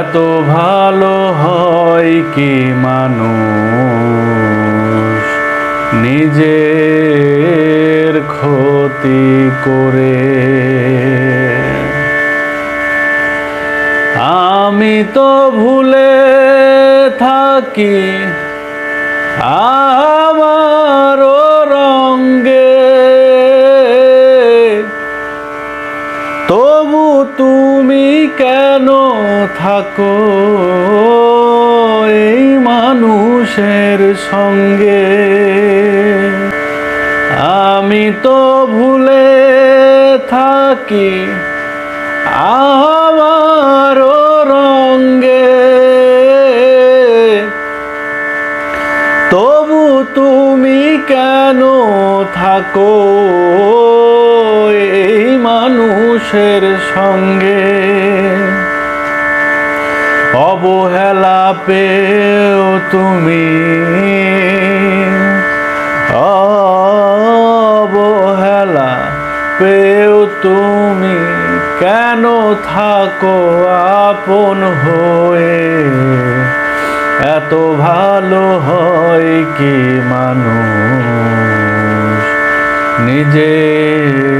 এত ভালো হয় কি মানুষ? নিজের ক্ষতি করে। আমি তো ভুলে থাকি। কেন থাকো এই মানুষের সঙ্গে? আমি তো ভুলে থাকি আমার রঙ্গে। তবু তুমি কেন থাকো এই মানুষের সঙ্গে অবহেলা পেও তুমি। অবহেলা পেও তুমি। কেন থাকো আপন হয়ে? এত ভালো হয় কি মানুষ নিজের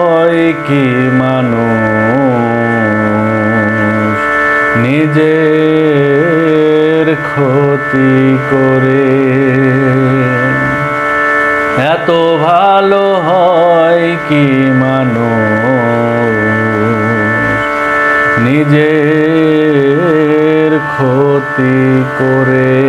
কি মানুষ নিজের ক্ষতি করে? এত ভালো হয় কি মানুষ নিজের ক্ষতি করে?